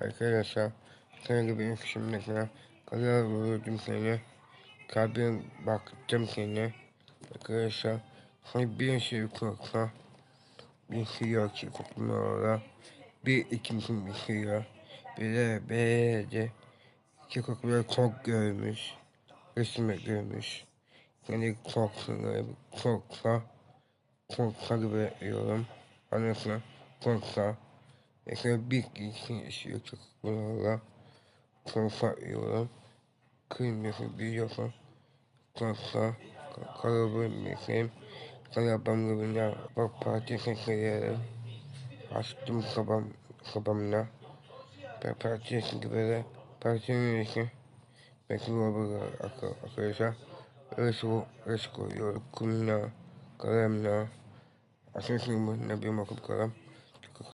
Arkadaşlar sana gibi şimdi sana kadar vurdum seni. Kalbim baktım seni. Arkadaşlar hani bir şey korkma. Bir şey yok ki korkma orada. Bir ikimizin bir şey yok. Bir de böyle iki korkma kork görmüş. Resmi görmüş. Yani korksa korksa korksa gibi yorum. Anlasın korksa. Mesela bir kişi yaşıyor çok bunlarla. Korksa yorum. Kıymetli biliyorsun. Korksa kalabilmişim. Kalabalığına bak parti sekreterim. Açtım kabam, kabamla. Ben parti sekreteri. Partinin üyesi. Belki olabilir arkadaşlar. Resul, resul koyuyorum. Kumla, kalemle. Aslında şimdi ne bir bakıp kalem.